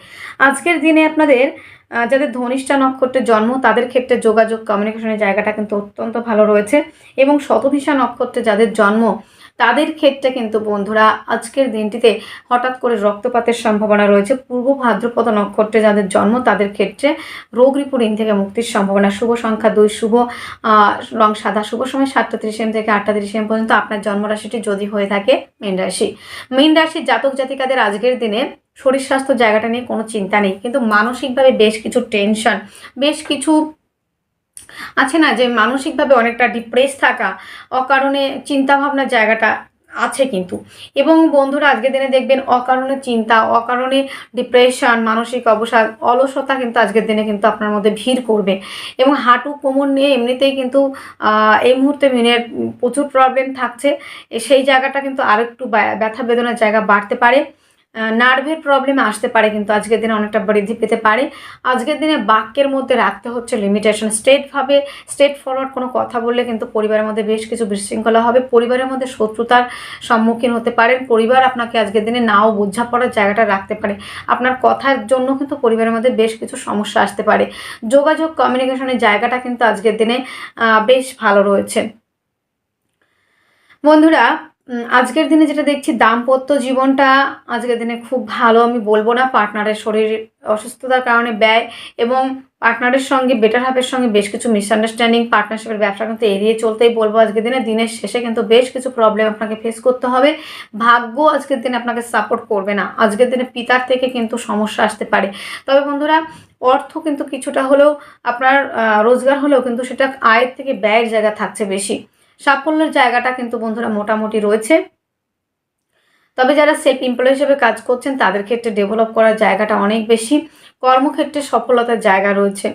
আজকের দিনে আপনাদের যাদের ধনিষ্ঠা নক্ষত্রের জন্ম, তাদের ক্ষেত্রে যোগাযোগ কমিউনিকেশনের জায়গাটা কিন্তু অত্যন্ত ভালো রয়েছে। এবং শতভিসা নক্ষত্রে যাদের জন্ম তাদের ক্ষেত্রে কিন্তু বন্ধুরা আজকের দিনটিতে হঠাৎ করে রক্তপাতের সম্ভাবনা রয়েছে। পূর্ব ভাদ্রপদ নক্ষত্রে যাদের জন্ম, তাদের ক্ষেত্রে রোগ রিপু থেকে মুক্তির সম্ভাবনা। শুভ সংখ্যা দুই, শুভ রং সাদা। শুভ সময় সাতটা তিরিশ এম থেকে আটটা তিরিশ এম পর্যন্ত আপনার জন্মরাশিটি যদি হয়ে থাকে মীন রাশি। মীন রাশির জাতক জাতিকাদের আজকের দিনে শরীর স্বাস্থ্য জায়গাটা নিয়ে কোনো চিন্তা নেই। কিন্তু মানসিকভাবে বেশ কিছু টেনশন বেশ কিছু আছে না যে মানসিকভাবে অনেকটা ডিপ্রেস থাকা, অকারণে চিন্তাভাবনার জায়গাটা আছে কিন্তু। এবং বন্ধুরা আজকের দিনে দেখবেন অকারণে চিন্তা, অকারণে ডিপ্রেশন মানসিক অবসাদ, অলসতা কিন্তু আজকের দিনে কিন্তু আপনার মধ্যে ভিড় করবে। এবং হাঁটু কোমর নিয়ে এমনিতেই কিন্তু এই মুহূর্তে মিনের প্রচুর প্রবলেম থাকছে। সেই জায়গাটা কিন্তু আরেকটু ব্যা- ব্যথা বেদনার জায়গা বাড়তে পারে। নার্ভের প্রবলেম আসতে পারে, কিন্তু আজকের দিনে অনেকটা বৃদ্ধি পেতে পারে। আজকের দিনে বাক্যের মধ্যে রাখতে হচ্ছে লিমিটেশন স্ট্রেটভাবে স্ট্রেট ফরওয়ার্ড কোনো কথা বললে কিন্তু পরিবারের মধ্যে বেশ কিছু বিশৃঙ্খলা হবে। পরিবারের মধ্যে শত্রুতার সম্মুখীন হতে পারেন। পরিবার আপনাকে আজকের দিনে নাও বোঝাপড়ার জায়গাটা রাখতে পারে। আপনার কথার জন্য কিন্তু পরিবারের মধ্যে বেশ কিছু সমস্যা আসতে পারে। যোগাযোগ কমিউনিকেশনের জায়গাটা কিন্তু আজকের দিনে বেশ ভালো রয়েছে। বন্ধুরা আজকের দিনে যেটা দেখছি, দাম্পত্য জীবনটা আজকের দিনে খুব ভালো, আমি বলব না পার্টনারের শরীর অসুস্থতার কারণে ব্যয় এবং পার্টনারের সঙ্গে বেটার হাফের সঙ্গে বেশ কিছু মিসআন্ডারস্ট্যান্ডিং পার্টনারশিপের ব্যবসা কিন্তু এড়িয়ে চলতেই বলব আজকের দিনে। দিনের শেষে কিন্তু বেশ কিছু প্রবলেম আপনাকে ফেস করতে হবে। ভাগ্য আজকের দিনে আপনাকে সাপোর্ট করবে না। আজকের দিনে পিতার থেকে কিন্তু সমস্যা আসতে পারে। তবে বন্ধুরা, অর্থ কিন্তু কিছুটা হলেও আপনার রোজগার হলেও কিন্তু সেটা আয়ের থেকে ব্যয়ের জায়গা থাকছে বেশি। সাফল্যের জায়গাটা কিন্তু বন্ধুরা মোটামুটি রয়েছে। তবে যারা সেলফ এমপ্লয় হিসেবে কাজ করছেন, তাদের ক্ষেত্রে ডেভেলপ করার জায়গাটা অনেক বেশি। কর্মক্ষেত্রে সফলতার জায়গা রয়েছে।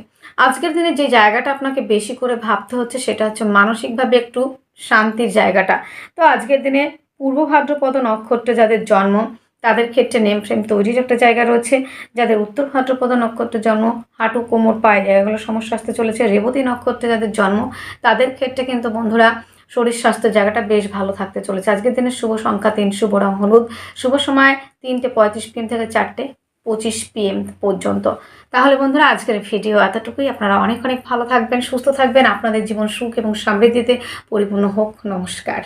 আজকের দিনে যে জায়গাটা আপনাকে বেশি করে ভাবতে হচ্ছে, সেটা হচ্ছে মানসিকভাবে একটু শান্তির জায়গাটা। তো আজকের দিনে পূর্ব ভাদ্রপদ নক্ষত্রে যাদের জন্ম, তাদের ক্ষেত্রে নেম ফ্রেম তৈরির একটা জায়গা রয়েছে। যাদের উত্তর ভাদ্রপদ নক্ষত্রে জন্ম, হাঁটু, কোমর, পায়ে জায়গাগুলো সমস্যা আসতে চলেছে। রেবতী নক্ষত্রে যাদের জন্ম, তাদের ক্ষেত্রে কিন্তু বন্ধুরা শরীর স্বাস্থ্যের জায়গাটা বেশ ভালো থাকতে চলেছে। আজকের দিনের শুভ সংখ্যা তিন, শুভ রং হলুদ। শুভ সময় তিনটে পঁয়ত্রিশ পিএম থেকে চারটে পঁচিশ পিএম পর্যন্ত। তাহলে বন্ধুরা, আজকের ভিডিও এতটুকুই। আপনারা অনেক অনেক ভালো থাকবেন, সুস্থ থাকবেন। আপনাদের জীবন সুখ এবং সমৃদ্ধিতে পরিপূর্ণ হোক। নমস্কার।